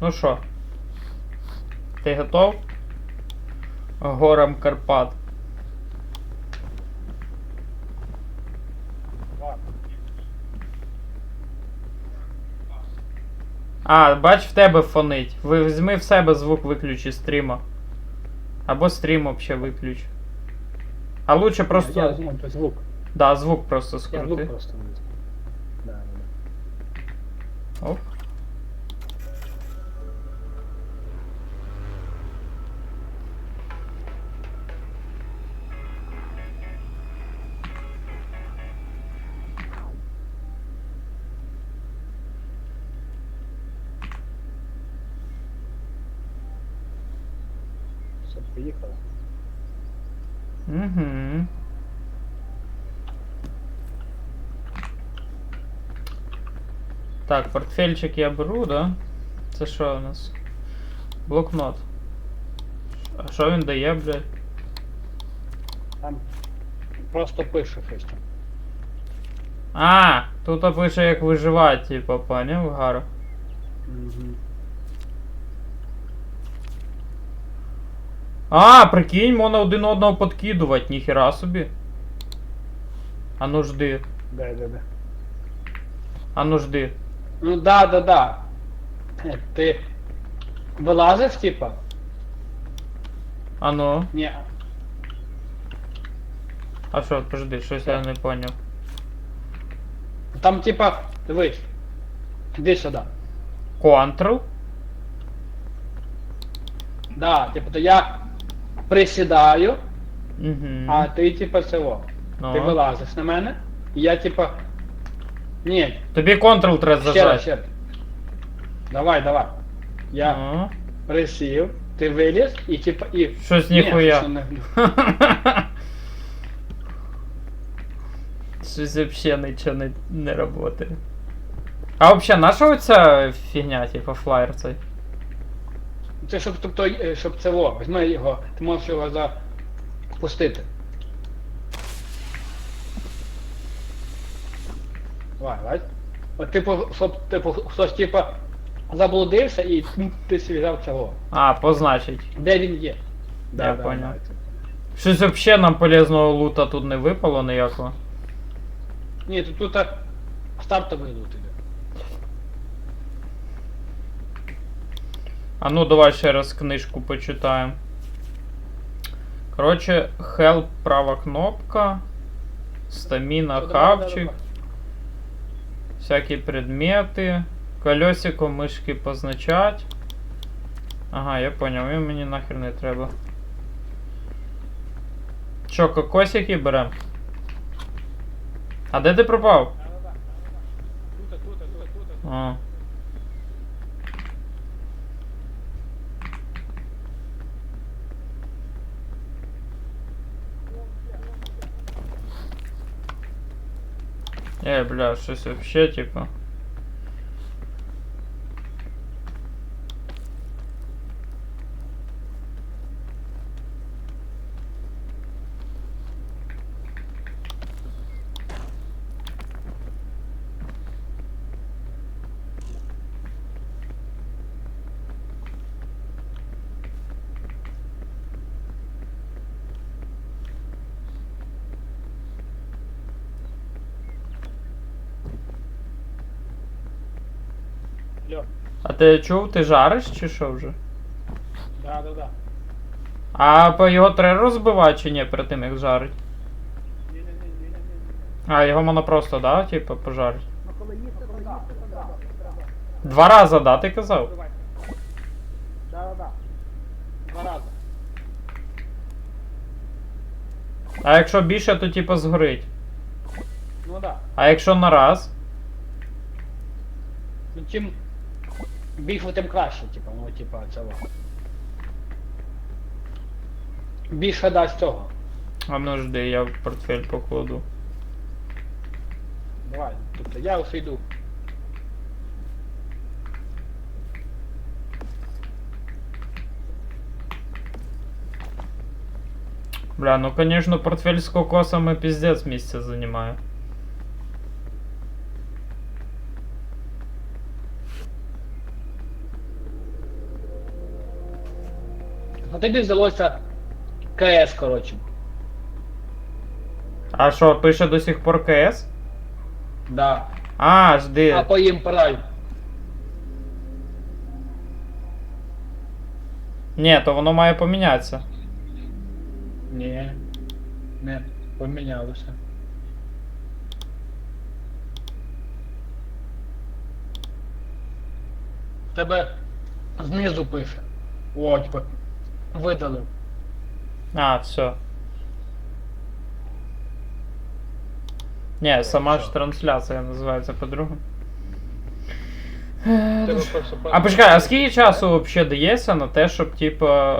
Ну що? Ти готов? Горам Карпат. А, бач, в тебе фонить. Ви візьми в себе звук виключи стріма. Або стрім вообще виключ. А лучше просто. Я звук, звук. Да, звук просто Я звук просто. Да, да. Оп. Все, поїхали. Угу. Так, портфельчик я беру, да? Це що у нас? Блокнот. А що він дає, блядь? Там просто пише щось. А, тут пише як виживати, типа, поняв, Гаро? Угу. А, прикинь, можна один одного подкидувати, ніхера собі. А ну жди. Да, да, да. А ну жди. Ну да, да, да. Е, Ти вилазив, типа? А ну. Ні. А що, подожди, щось я не поняв. Там типа, дивись. Іди сюди. Ctrl? Да, типа, то я присідаю, Угу. а ти типа цього. ну. Ти вилазиш на мене, і я типа. Ні, Тобі Ctrl треба ще раз, зажати. ще раз. Давай, давай. Я Ну. присів, ти виліз і типа і. Щось Ні, ніхуя. що не- Щось вообще нічого не, не работає. А вообще, наша оця фігня, типа флаєр цей? Це щоб тобто, е, щоб це во, візьми його, ти можеш його запустити. Давай, давай. От типу, щоб типу, хтось типа заблудився і ти собі взяв цього. А, позначить. Де він є? Я понял. Щось вообще нам полезного лута тут не випало ніякого. Ні, тут, тут а, стартовий лут іде. А ну давай ще раз книжку почитаємо. Короче, help права кнопка. Стаміна хавчик. Всякі предмети. Колесико мишки позначать. Ага, я понял, він мені нахер не треба. Що, кокосики берем? А де ти пропав? тут, тут, тут. А. Е, бля, щось вообще, типа. А ти чув, ти жариш чи що вже? Да, да, да. А по його треба розбивати чи ні перед тим як жарить? Ні-ні-ні-ні-ні. А, його можна просто, да, типа, пожарить? Ну коли їсти, то да. Два рази, да, ти казав? Да, да, да. Два рази. А якщо більше, то типа згорить. Ну да. А якщо на раз? Ну чим більше, тим краще, типа, ну типа цього. Більше дасть цього. А ну жди, я в портфель покладу. Давай, тобто я ось йду. Бля, ну конечно, портфель с кокосом и пиздец месяца занимаю. А тоді взялося КС, коротше. А що, пише до сих пор КС? Да. А, жди. А по їм прайм. Ні, то воно має помінятися. Ні. Не, помінялося. Тебе знизу пише. О, типа, видалив. А, все. Ні, сама ж трансляція називається по-другому. Е, Тебе просто А почекай, а скільки часу взагалі дається на те, щоб типа.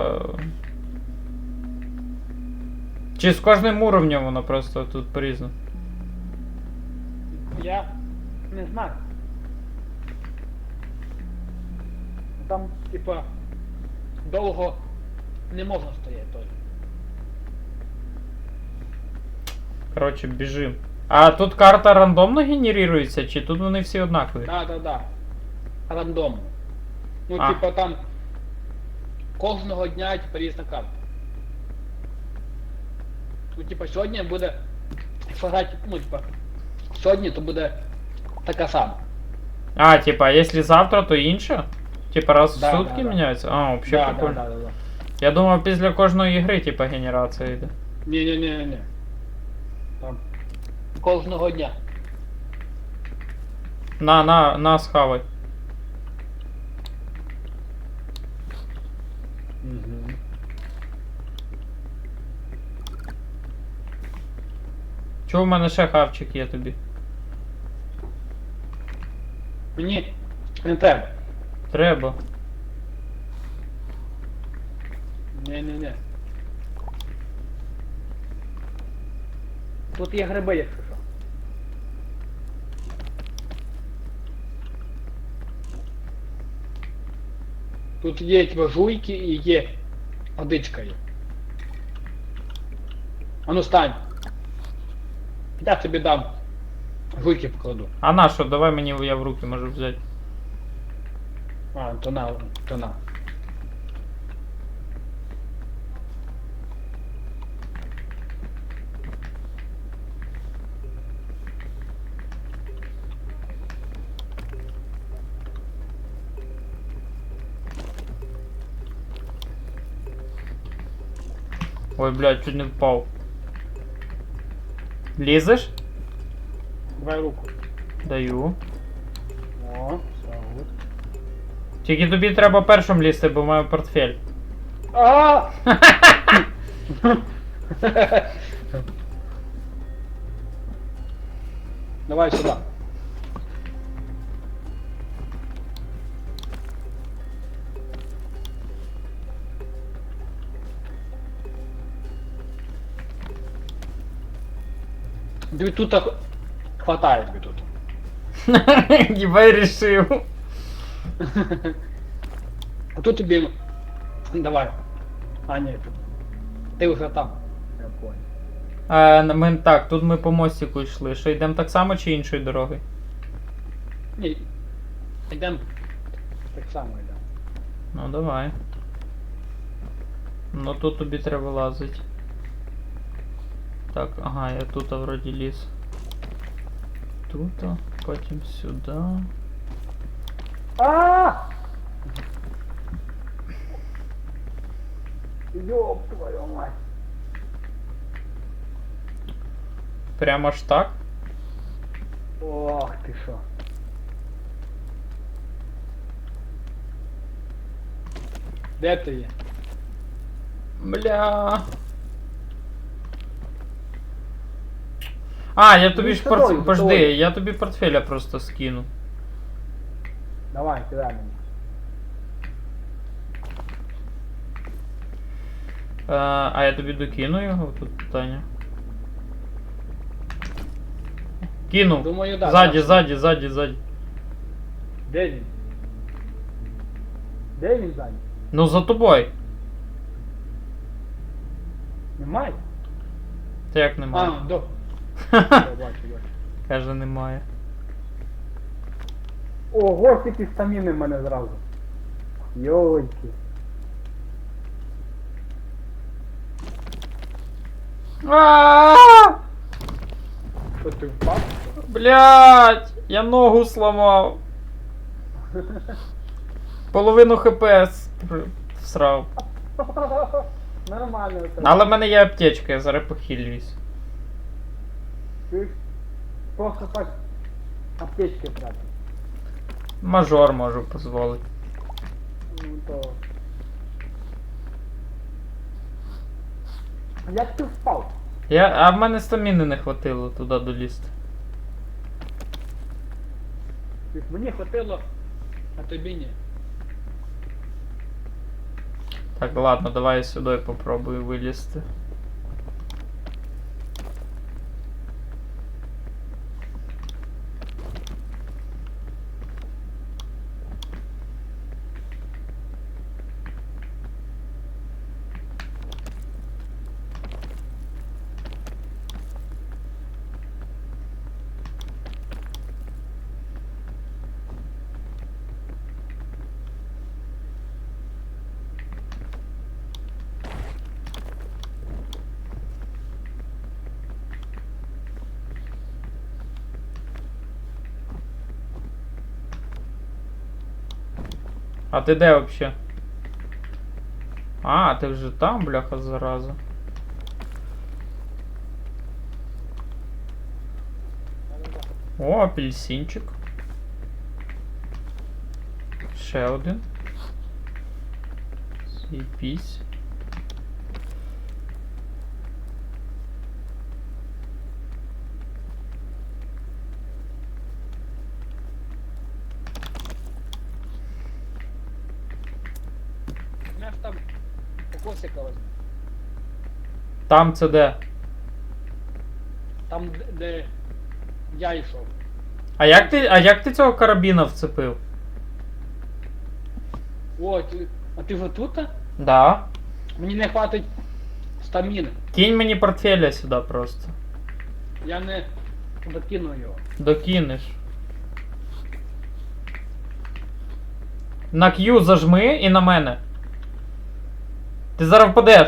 Чи з кожним уровнем воно просто тут по-різному? Я не знаю. Там, типа, довго не можна стояти той. Коротше, біжим. А тут карта рандомно генерується, чи тут вони всі однакові? Да, да, да. Рандом. Ну, А. типа там кожного дня типа різна карта. Ну, типа, сьогодні буде грати, ну, типа, сьогодні то буде така сама. А, типа, якщо завтра, то інше? Типа раз Да, в сутки да, да. міняється? А, взагалі Да, да, да, да, да. Я думав, після кожної ігри, типа, генерація йде. Ні, ні, ні, ні. Там кожного дня. На, на, на, схавай. Угу. Чого в мене ще хавчик є тобі? Мені не треба. Треба. Ні. Тут є гриби, якщо що. Тут є типа жуйки і є водичка є. А ну стань. Я тобі дам. Жуйки покладу. А на що, давай мені я в руки можу взяти. А, то на, то на. Ой, блядь, чуть не впав. Лізеш? Давай руку. Даю. О, все, от. Тільки тобі треба першим лізти, бо маю портфель. А! Давай сюда. Тобі тут так хватає тобі тут. Єбай рішив. А тут тобі. Давай. А, ні, тут. Ти вже там. Я понял. А, на- ми, так, тут ми по мостику йшли. Що йдемо так само чи іншою дорогою? Ні. Йдемо. Так само йдемо. Ну давай. Ну тут тобі треба лазити. Так, ага, я тут вроді ліз. Тут, потім сюди. А! Ёб твою мать. Прямо ж так. Ох ти що. Де ти є? Бля. А, я тобі ж портфель. добре, Пожди, я тобі портфеля просто скину. Давай, кидай мені. А, а я тобі докину його тут питання. Кинув. Думаю, да. ззаді, да. ззаді, ззаді, ззаді. Де він? Де він ззаді? Ну за тобою. Немає? Та як немає? А, до. Я бачу, бачу. Каже, немає. О, гостики стаміни в мене зразу. Йойки. Аааа! Що ти впав? Блять! Я ногу сломав. Половину хп срав! Нормально. це. Але в мене є аптечка, я зараз похилююсь. Ти просто так аптечки брати. Мажор можу дозволити. Ну то. Як ти впав? Я, а в мене стаміни не хватило туди долізти. Мені хватило, а тобі ні. Так, ладно, давай я сюди попробую вилізти. А ти де вообще? А, ти вже там, бляха, зараза. О, апельсинчик. Ще один. У мене ж там кокосика возьми. Там це де? Там, де, де я йшов. А як ти, а як ти цього карабіна вцепив? О, ти, а ти вже тут? Да. Мені не хватить стаміни. Кинь мені портфеля сюди просто. Я не докину його. Докинеш. На Q зажми і на мене. Ти зараз впадеш.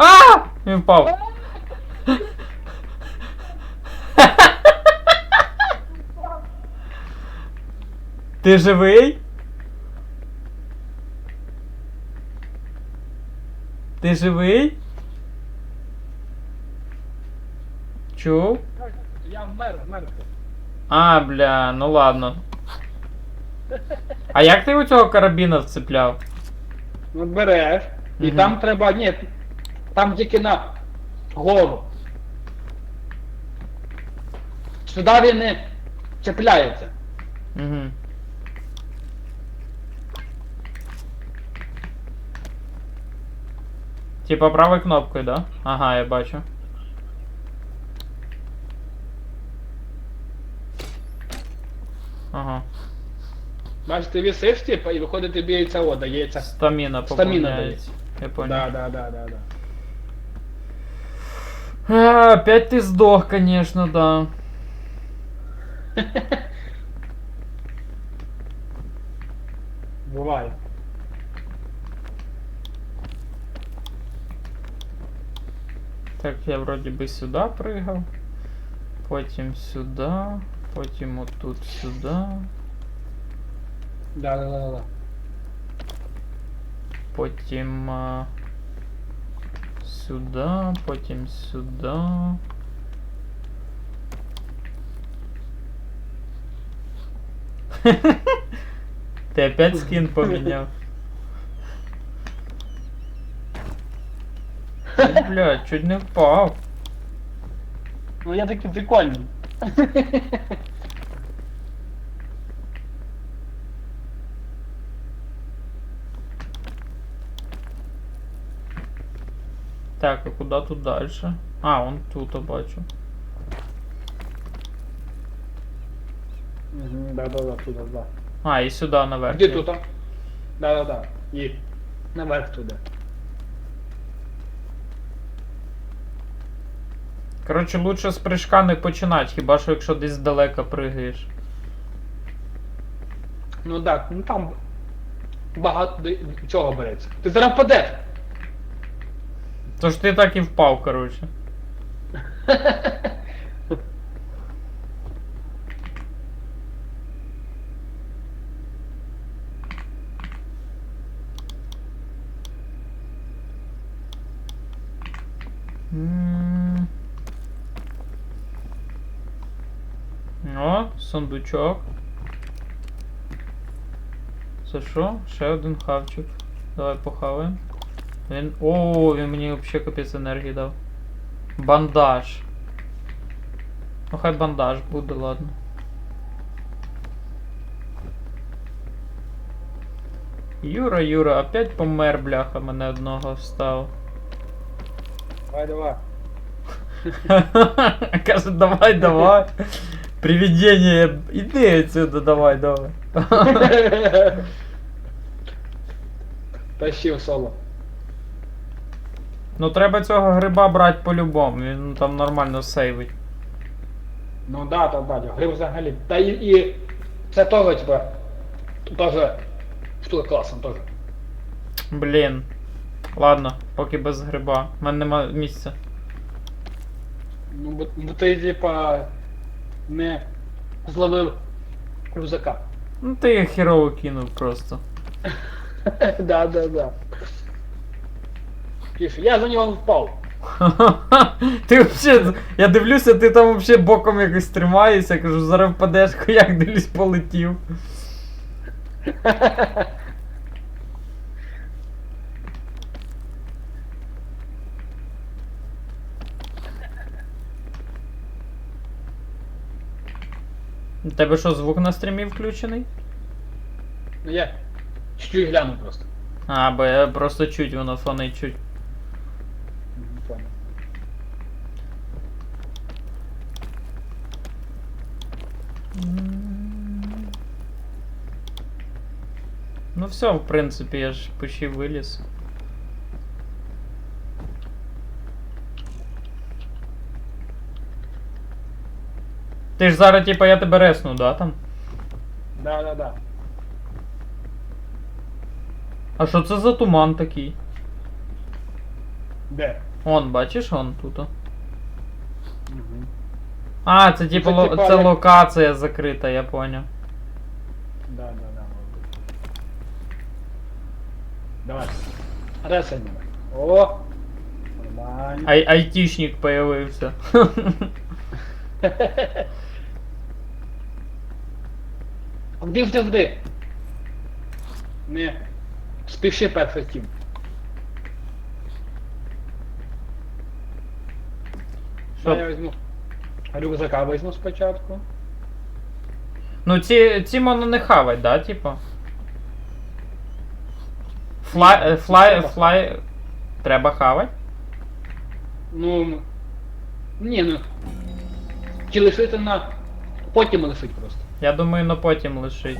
А! Він впав. Ти живий? Ти живий? Чув? Я вмер, вмер. А, бля, ну ладно. А як ти у цього карабіна вцепляв? Ну береш. І Мгм. там треба. Ні, там тільки на голову. Сюди він не чіпляється. Угу. Типа правой кнопкой, да? Ага, я бачу. Ага. Бачиш, ти висиш, типу, і виходить тобі яйця о, дається. Стаміна Стаміна поповняється. Я понял. Да, да, да, да, да. А, опять ты сдох, конечно, да. Буває. Так, я вроде бы сюда прыгал. Потім сюда. Потім отут сюда. Да, да, да, да. Потім а, сюда, потім сюда. Ти опять скін поміняв. Ой, Бля, чуть не впав. Ну я такий прикольний. Так, а куди тут далі? А, он тут я бачу. Угу, да, да, да, туди, да. А, і сюди наверх. Де тут? Да, да, да. І наверх туди. Коротше, лучше з прыжка не починати, хіба що якщо десь далеко пригаєш. Ну так, ну там багато де- чого береться. Ти зараз впадеш. Тож ти так і впав, коротше. О, сундучок. Це що? Ще один хавчик. Давай похаваємо. Він. О, він мені взагалі капець енергії дав. Бандаж. Ну хай бандаж буде, ладно. Юра, Юра, опять помер, бляха, мене одного встав. Давай, давай. Каже, давай, давай. Привидение, іди отсюда, давай, давай. Тащив соло. Ну треба цього гриба брати по-любому, він там нормально сейвить. Ну да, то бачу, гриб взагалі. Та і, і це теж, типа, теж штука класна теж. Блін. Ладно, поки без гриба. У мене нема місця. Ну, бо, бо ти, типа, не зловив рюкзака. Ну ти херово кинув просто. да, да, да. Пише, я за нього впав. Ти взагалі, я дивлюся, ти там взагалі боком якось тримаєшся, кажу, зараз впадеш, як дивлюсь, полетів. У тебе що, звук на стрімі включений? Ну я чуть-чуть гляну просто. А, бо я просто чуть воно фонить чуть. все, в принципі, я ж почти виліз. Ти ж зараз, типа, я тебе ресну, да, там? Да, да, да. А що це за туман такий? Де? Он, бачиш, он тут. о. Угу. А, це типа, Це, ло- типа, це як- локація закрита, я поняв. Давай. Ресень. О! Нормально. Ай айтішник появився. Вди, вди, вди. Не. Спіши перший тім. Що? Я візьму. Рюкзака візьму спочатку. Ну ці, ці моно не хавать, да, типа? Флай, е, флай, треба флай... Треба хавать? Ну. Ні, ну. Чи лишити на. Потім лишить просто. Я думаю, на потім лишить.